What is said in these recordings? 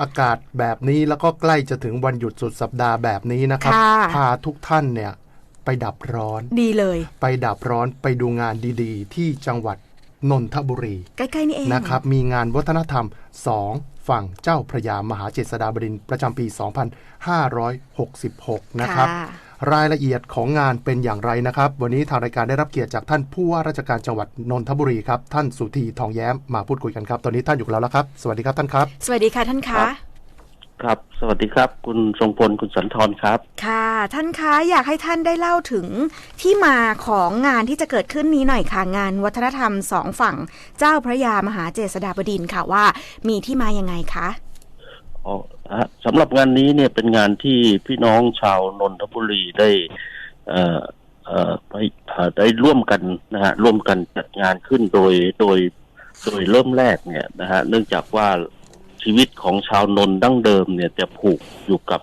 อากาศแบบนี้แล้วก็ใกล้จะถึงวันหยุดสุดสัปดาห์แบบนี้นะครับค่ะพาทุกท่านเนี่ยไปดับร้อน ดีเลย ไปดับร้อนไปดูงานดีๆ ที่จังหวัดนนทบุรี ใกล้ๆนี่เองนะครับ มีงานวัฒนธรรม 2 ฝั่งเจ้าพระยามหาเจษฎาบดินทร์ประจำปี 2566 นะครับ รายละเอียดของงานเป็นอย่างไรนะครับ วันนี้ทางรายการได้รับเกียรติจากท่านผู้ว่าราชการจังหวัดนนทบุรีครับ ท่านสุธีทองแย้มมาพูดคุยกันครับ ตอนนี้ท่านอยู่กับเราแล้วครับ สวัสดีครับท่านครับ สวัสดีค่ะท่านครัคะบครับ สวัสดีครับ คุณทรงพล คุณสันทรครับ ค่ะ ท่านคะอยากให้ท่านได้เล่าถึงที่มาของงานที่จะเกิดขึ้นนี้หน่อยค่ะ งานวัฒนธรรมสองฝั่งเจ้าพระยามหาเจษฎาบดินทร์ค่ะว่า มีที่มายังไงคะอ๋อฮะ สำหรับงานนี้เนี่ยเป็นงานที่พี่น้องชาวนนทบุรีได้เอ่อเอ่อไปเอ่อได้ร่วมกันนะฮะร่วมกันจัดงานขึ้นโดยโดยโดยเริ่มแรกเนี่ยนะฮะเนื่องจากว่าชีวิตของชาวนนท์ดั้งเดิมเนี่ยจะผูกอยู่กับ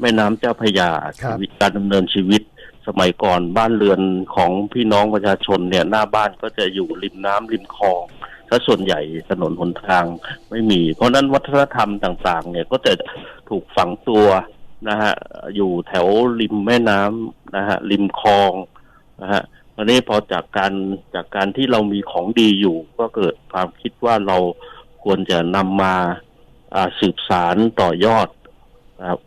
แม่น้ำเจ้าพระยาครับชีวิตการดำเนินชีวิตสมัยก่อนบ้านเรือนของพี่น้องประชาชนเนี่ยหน้าบ้านก็จะอยู่ริมน้ำริมคลอง ถ้าส่วนใหญ่ถนนหนทางไม่มี เพราะนั้นวัฒนธรรมต่าง ๆ เนี่ยก็จะถูกฝังตัวนะฮะอยู่แถวริมแม่น้ำนะฮะริมคลองนะฮะตอนนี้พอจากการจากการที่เรามีของดีอยู่ ก็เกิดความคิดว่าเราควรจะนำมาสืบสารต่อยอด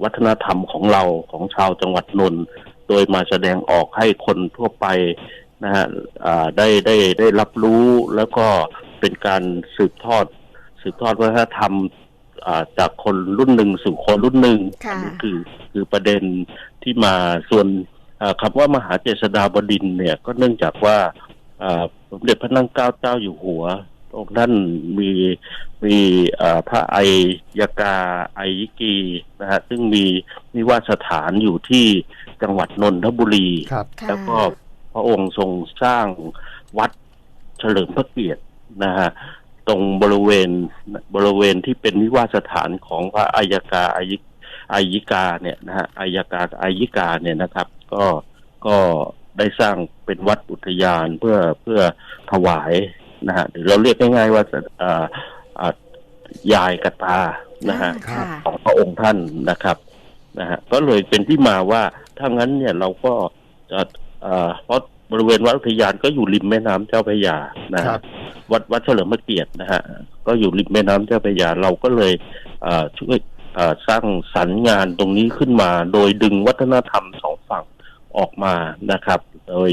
วัฒนธรรมของเราของชาวจังหวัดนนท์โดยมาแสดงออกให้คนทั่วไปนะฮะได้ได้ได้รับรู้แล้วก็ เป็นการสืบทอด สืบทอดวัฒนธรรมอ่าจากคนรุ่นหนึ่งสู่คนรุ่นหนึ่งค่ะอันี้คือคือประเด็นที่มาส่วนอ่าคำว่ามหาเจษฎาบดินทร์เนี่ยก็เนื่องจากว่าอ่าสมเด็จพระนั่งเกล้าเจ้าอยู่หัวองค์ท่านมีมีอ่าพระไอยกาไอยิกีนะฮะซึ่งมีนิวาสสถานอยู่ที่จังหวัดนนทบุรีครับค่ะแล้วก็พระองค์ทรงสร้างวัดเฉลิมพระเกียรติ นะฮะตรงบริเวณบริเวณที่เป็นนิวาสสถานของพระอายกาอายิอายิกาเนี่ยนะฮะอายกาอายิกาเนี่ยนะครับ ก็ก็ได้สร้างเป็นวัดอุทยานเพื่อเพื่อถวายนะฮะหรือเราเรียกง่ายๆว่าอ่าอ่ายายกตานะฮะค่ะของพระองค์ท่านนะครับนะฮะก็เลยเป็นที่มาว่าถ้างั้นเนี่ยเราก็จะเอ่อเพราะ บริเวณวัดอุทยานก็อยู่ริมแม่น้ำเจ้าพระยานะครัฮะบวัดวัดเฉลิมพระเกียรตินะฮะก็อยู่ริมแม่น้ำเจ้าพระยาเราก็เลยเอ่อช่วยเอ่อสร้างสรรค์งานตรงนี้ขึ้นมา โดยดึงวัฒนธรรมสองฝั่งออกมานะครับ โดย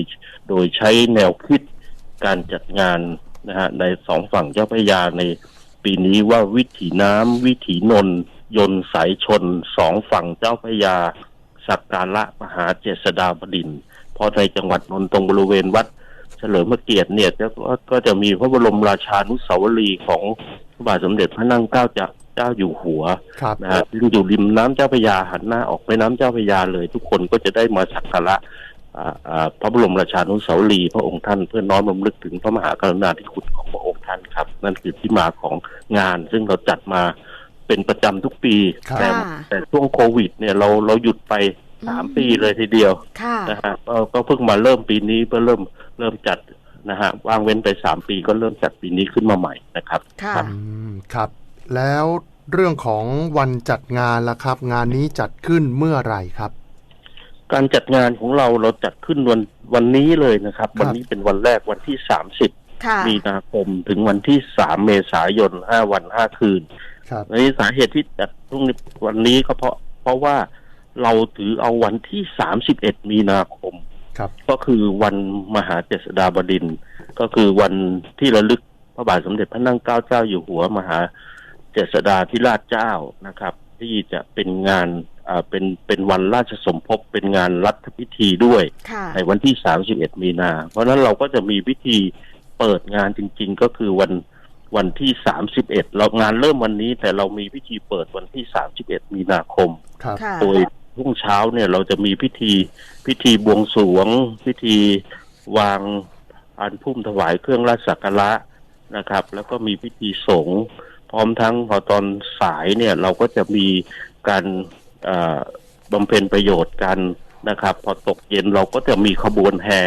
โดยใช้แนวคิดการจัดงานนะฮะในสองฝั่งเจ้าพระยาในปีนี้ว่าวิถีน้ำวิถีนนท์ยนต์สายชนสองฝั่งเจ้าพระยาสักการะมหาเจษฎาบดินทร์ เพราะในจังหวัดนนท์ตรงบริเวณวัดเฉลิมพระเกียรติเนี่ยก็ก็จะมีพระบรมราชานุสาวรีย์ของพระบาทสมเด็จพระนั่งเกล้าเจ้าเจ้าอยู่หัวครับนะฮะซึ่งอยู่ริมน้ำเจ้าพระยาหันหน้าออกไปน้ำเจ้าพระยาเลย ทุกคนก็จะได้มาสักการะอ่าอ่าพระบรมราชานุสาวรีย์พระองค์ท่านเพื่อน้อมรำลึกถึงพระมหากรุณาธิคุณของพระองค์ท่านครับ นั่นคือที่มาของงาน ซึ่งเราจัดมาเป็นประจำทุกปีครับแต่ค่ะแต่ช่วงโควิด เนี่ยเราเราหยุดไป สามอืมปีเลยทีเดียวค่ะนะฮะก็ก็เพิ่งมาเริ่มปีนี้เพื่อเริ่มเริ่มจัดนะฮะว่างเว้นไปสามปีก็เริ่มจัดปีนี้ขึ้นมาใหม่นะครับค่ะอืมครับ แล้วเรื่องของวันจัดงานล่ะครับ งานนี้จัดขึ้นเมื่อไหร่ครับ การจัดงานของเราเราจัดขึ้นวันวันนี้เลยนะครับครับวันนี้เป็นวันแรกวันที่สามสิบค่ะมีนาคมถึงวันที่สามเมษายนห้าวันห้าคืนครับในสาเหตุที่จัดพรุ่งนี้วันนี้ก็เพราะ เพราะว่า เราถือเอาวันที่สามสิบเอ็ดมีนาคมครับก็คือวันมหาเจษฎาบดินทร์ก็คือวันที่ระลึกพระบาทสมเด็จพระนั่งเกล้าเจ้าอยู่หัวมหาเจษฎาธิราชเจ้านะครับ ที่จะเป็นงานอ่าเป็นเป็นวันราชสมภพเป็นงานรัฐพิธีด้วยค่ะในวันที่ 31 มีนา เพราะฉะนั้นเราก็จะมีพิธีเปิดงานจริง ๆ ก็คือวันวันที่ 31 เรางานเริ่มวันนี้แต่เรามีพิธีเปิดวันที่ 31 มีนาคมครับค่ะโดย รุ่งเช้าเนี่ยเราจะมีพิธีพิธีบวงสรวง พิธีวางพานพุ่มถวายเครื่องราชสักการะนะครับ แล้วก็มีพิธีสงฆ์พร้อมทั้งพอตอนสายเนี่ยเราก็จะมีการเอ่อบำเพ็ญประโยชน์กันนะครับ พอตกเย็นเราก็จะมีขบวนแห่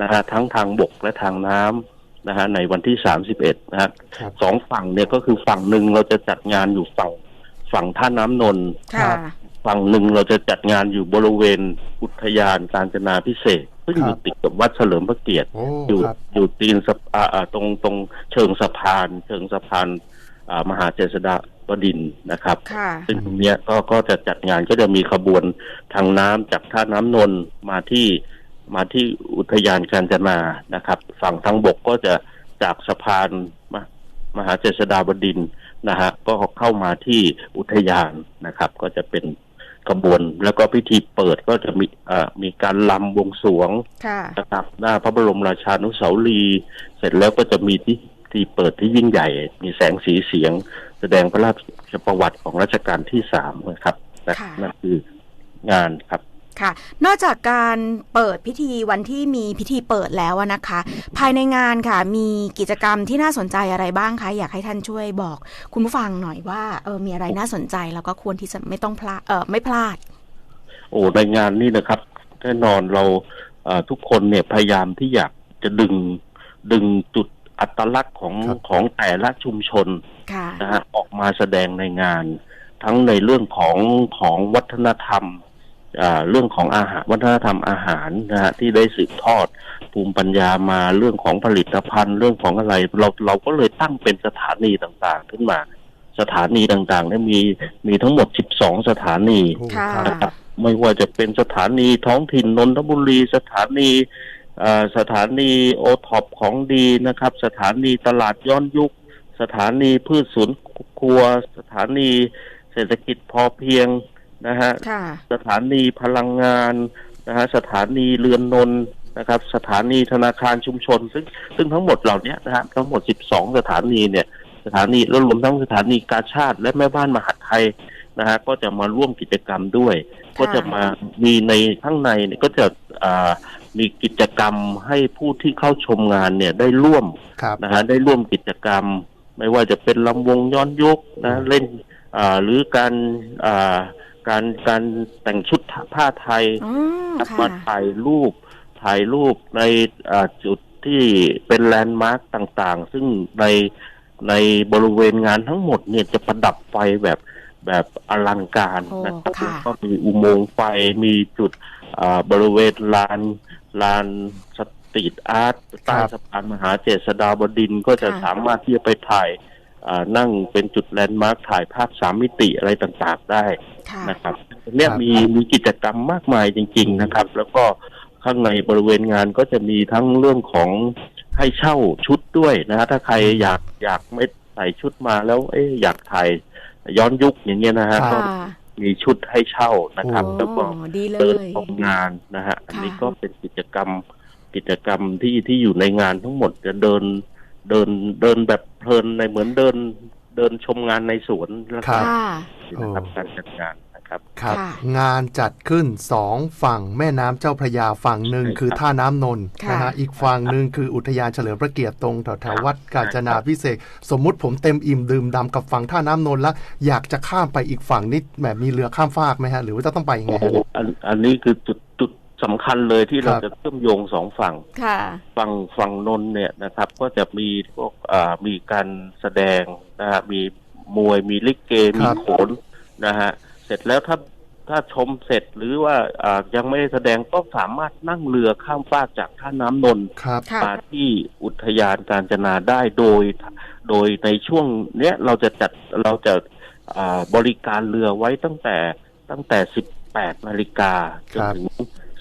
นะฮะทั้งทางบกและทางน้ำนะฮะในวันที่31นะฮะครับสองฝั่งเนี่ยก็คือฝั่งหนึ่งเราจะจัดงานอยู่ฝั่งฝั่งท่าน้ำนนท์ค่ะ ฝั่งหนึ่งเราจะจัดงานอยู่บริเวณอุทยานการจนาพิเศษกซึ่งอยู่ติดกับวัดเฉลิมพระเกียรติโอ้อยู่ครับอยู่ตีนสะอ่าอ่าตรงตรงเชิงสะพาน เชิงสะพานอ่ามหาเจษฎาบดินทร์นะครับค่ะซึ่งตรงเนี้ยก็ก็จะจัดงานก็จะมีขบวนทางน้ำจากท่าน้ำนนท์มาที่มาที่อุทยานกาญจนานะครับ ฝั่งทางบกก็จะจากสะพานมมหาเจษฎาบดินทร์นะฮะก็เข้ามาที่อุทยานนะครับ ก็จะเป็น ขบวน แล้วก็พิธีเปิดก็จะมีเอ่อมีการลำบวงสรวงค่ะนะครับหน้าพระบรมราชานุสาวรีย์เสร็จแล้วก็จะมีที่ที่เปิดที่ยิ่งใหญ่ มีแสงสีเสียง แสดงพระราชประวัติของรัชกาลที่สามนะครับนะค่ะนั่นคืองานครับ ค่ะ นอกจากการเปิดพิธีวันที่มีพิธีเปิดแล้วอะนะคะ ภายในงานค่ะ มีกิจกรรมที่น่าสนใจอะไรบ้างคะ อยากให้ท่านช่วยบอก คุณผู้ฟังหน่อยว่าเออมีอะไรน่าสนใจแล้วก็ควรที่จะไม่ต้องพลาดเออไม่พลาด โอ้ในงานนี้นะครับแน่นอนเราเอ่อทุกคนเนี่ยพยายามที่อยากจะดึงดึงจุดอัตลักษณ์ของครับของแต่ละชุมชนค่ะนะฮะออกมาแสดงในงาน ทั้งในเรื่องของของวัฒนธรรมอ่า เรื่องของอาหารวัฒนธรรมอาหารนะฮะที่ได้สืบทอดภูมิปัญญามาเรื่องของผลิตภัณฑ์ เรื่องของอะไร เราเราก็เลยตั้งเป็นสถานีต่างๆ ขึ้นมา สถานีต่างๆเนี่ยมีมีทั้งหมด 12 สถานีโอ้ค่ะครับนะครับไม่ว่าจะเป็นสถานีท้องถิ่นนนทบุรีสถานีเอ่อสถานีโอท็อปของดีนะครับ สถานีตลาดย้อนยุค สถานีพืชสวนครัว สถานีเศรษฐกิจพอเพียง นะฮะค่ะสถานีพลังงานนะฮะสถานีเรือนนนท์นะครับ สถานีธนาคารชุมชน ซึ่งซึ่งทั้งหมดเหล่านี้นะฮะทั้งหมด 12 สถานีเนี่ยสถานีแล้วรวมทั้งสถานีกาชาติและแม่บ้านมหาดไทยนะฮะก็จะมาร่วมกิจกรรมด้วย ก็จะมามีในข้างในเนี่ยก็จะอ่ามีกิจกรรมให้ผู้ที่เข้าชมงานเนี่ยได้ร่วมครับนะฮะได้ร่วมกิจกรรม ไม่ว่าจะเป็นลำวงย้อนยุคนะเล่นอ่าหรือการอ่า การการแต่งชุดผ้าไทยอืมมาค่ะถ่ายรูปถ่ายรูปในอ่าจุดที่เป็นแลนด์มาร์กต่างๆ ซึ่งในในบริเวณงานทั้งหมดเนี่ยจะประดับไฟแบบแบบอลังการโอ้นะครับค่ะก็มีอุโมงค์ไฟมีจุดอ่าบริเวณลานลานสตรีทอาร์ตใต้สะพานมหาเจษฎาบดินทร์ก็จะค่ะสามารถที่จะไปถ่ายอ่านั่งเป็นจุดแลนด์มาร์คถ่ายภาพสามมิติอะไรต่างๆได้ค่ะ นะครับเนี่ยมีมีกิจกรรมมากมายจริง ๆนะครับ แล้วก็ข้างในบริเวณงานก็จะมีทั้งเรื่องของให้เช่าชุดด้วยนะฮะถ้าใครอยากอยากไม่ใส่ชุดมาแล้วเอ๊ะอยากถ่ายย้อนยุคอย่างเงี้ยนะฮะครัก็บมีชุดให้เช่านะครับโอ้แล้วก็ดีเลเดินยชมงานนะฮะอันนี้ค่ะก็เป็นกิจกรรมกิจกรรมที่ที่อยู่ในงานทั้งหมดจะเดินเดินเดินแบบเพลินในเหมือนเดิน เดินชมงานในสวนแล้วครัก็บค่ะนะครับการจัดงานนะครับครับค่ะงานจัดขึ้นสองฝั่งแม่น้ำเจ้าพระยาฝั่งหนึ่งใช่ครับคือท่าน้ำนนท์ค่ะนะฮะอีกฝั่งหนึ่งคืออุทยานเฉลิมพระเกียรติตรงแถวแถววัดกาญจนาพิเศษกสมมุติผมเต็มอิ่มดื่มดำกับฝั่งท่าน้ำนนท์แล้วอยากจะข้ามไปอีกฝั่งนี่แบบมีเรือข้ามฟากไหมฮะ หรือว่าจะต้องไปยังไงโอ้โหฮะอันอันนี้คือจุดจุด สำคัญเลยที่เราครับจะเชื่อมโยงสองฝั่งค่ะฝั่งฝั่งนนท์เนี่ยนะครับ ก็จะมีพวกอ่ามีการแสดงนะฮะมีมวยมีลิเกมีโขนนะฮะเสร็จแล้วถ้าถ้าชมเสร็จหรือว่าอ่ายังไม่ได้แสดงก็สามารถนั่งเรือข้ามฟากจากท่าน้ำนนท์ครับค่ะมาที่อุทยานการจนาได้โดย โดยในช่วงเนี้ยเราจะจัดเราจะอ่าบริการเรือไว้ตั้งแต่ตั้งแต่ 18 นาฬิกาจนถึง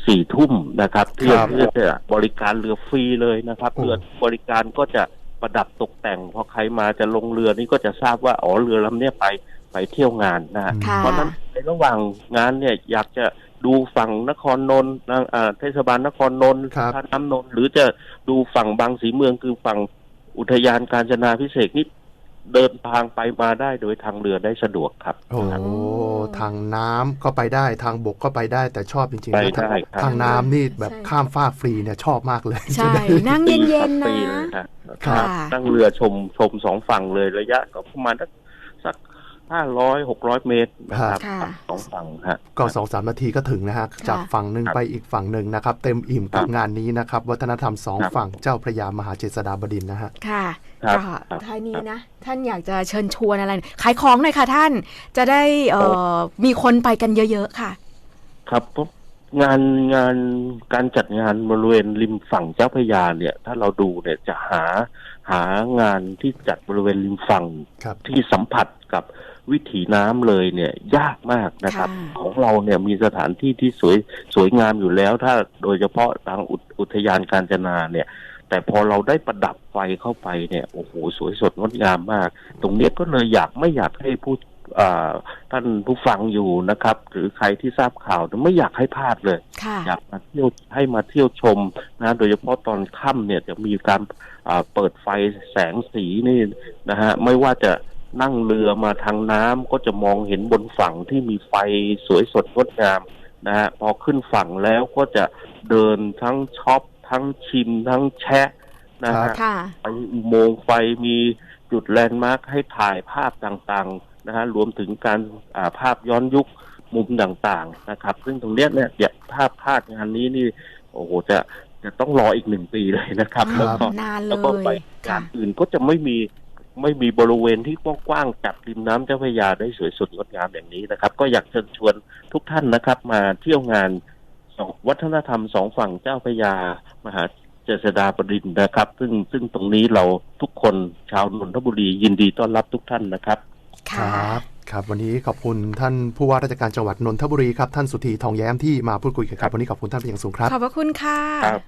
สี่ทุ่มนะครับเพื่อครับเพื่อจะบริการเรือฟรีเลยนะครับโอ้เรือบริการก็จะประดับตกแต่งพอใครมาจะลงเรือนี่ก็จะทราบว่าอ๋อเรือลำเนี้ยไปไปเที่ยวงานนะฮะค่ะเพราะฉะนั้นในระหว่างงานเนี่ยอยากจะดูฝั่งนครนนท์นะอ่าเทศบาลนครนนท์ครับท่าน้ำนนท์หรือจะดูฝั่งบางสีเมืองคือฝั่งอุทยานการจนาพิเศษกนี่ เดินทางไปมาได้โดยทางเรือได้สะดวกครับ โอ้โหทางน้ำก็ไปได้ทางบกก็ไปได้แต่ชอบจริงๆไปนะทางได้ครับทางน้ำนี่แบบใช่ข้ามฟากฟรีเนี่ยชอบมากเลย ใช่นั่งเย็นๆฟนะรีเลยครับครับนั่งเรือชมชมสองฝั่งเลยระยะก็ประมาณสักสัก ห้าร้อยหกร้อยเมตรนะครับค่ะ สองฝั่งฮะ ก็สองสามนาทีก็ถึงนะฮะจากฝั่งหนึ่งครับไปอีกฝั่งหนึ่งนะครับ เต็มอิ่มกับครับงานนี้นะครับ วัฒนธรรมสองครับ ฝั่งเจ้าพระยามหาเจษฎาบดินทร์นะฮะ ค่ะครับก็ครับท้ายนี้นะ ท่านอยากจะเชิญชวนอะไร ขายของหน่อยค่ะท่าน จะได้เอ่อมีคนไปกันเยอะๆค่ะ ครับเพราะงานงานการจัดงานบริเวณริมฝั่งเจ้าพระยาเนี่ย ถ้าเราดูเนี่ยจะหาหางานที่จัดบริเวณริมฝั่งครับ ที่สัมผัสกับ วิถีน้ำเลยเนี่ยยากมากนะครับค่ะของเราเนี่ยมีสถานที่ที่สวยสวยงามอยู่แล้ว ถ้าโดยเฉพาะทางอุทอุทยานการจนาเนี่ย แต่พอเราได้ประดับไฟเข้าไปเนี่ยโอ้โหสวยสดงดงามมาก ตรงเนี้ยก็เลยอยากไม่อยากให้ผู้อ่าท่านผู้ฟังอยู่นะครับ หรือใครที่ทราบข่าวเนี่ยไม่อยากให้พลาดเลยค่ะอยากมาเที่ยวให้มาเที่ยวชมนะโดยเฉพาะตอนค่ำเนี่ยจะมีการอ่าเปิดไฟแสงสีนี่นะฮะไม่ว่าจะ นั่งเรือมาทางน้ำก็จะมองเห็นบนฝั่งที่มีไฟสวยสดงดงามนะฮะพอขึ้นฝั่งแล้วก็จะเดินทั้งช็อปทั้งชิมทั้งแชะนะฮะค่ะไปอุโมงค์ไฟมีจุดแลนด์มาร์คให้ถ่ายภาพต่างๆนะฮะรวมถึงการอ่าภาพย้อนยุคมุมต่างๆนะครับ ซึ่งตรงเนี้ยเนี่ยอย่าภาพพลาดงานนี้นี่โอ้โหจะจะต้องรออีกหนึ่งปีเลยนะครับครัแล้วบก็นานเลแล้วก็ไปยงาค่ะนอื่นก็จะไม่มี ไม่มีบริเวณที่กว้างๆจับริมน้ำเจ้าพระยาได้สวยสดงดงามอย่างนี้นะครับ ก็อยากเชิญชวนทุกท่านนะครับ มาเที่ยวงานสองวัฒนธรรมสองฝั่งเจ้าพระยา มหาเจษฎาบดินทร์นะครับ ซึ่งซึ่งตรงนี้เราทุกคนชาวนนทบุรียินดีต้อนรับทุกท่านนะครับคค่ะรับครับวันนี้ขอบคุณท่านผู้ว่าราชการจังหวัดนนทบุรีครับท่านสุธีทองแย้มที่มาพูดคุยกันครับวันนี้ขอบคุณท่านเป็นอย่างสูงครับขอบพระคุณค่ะครับ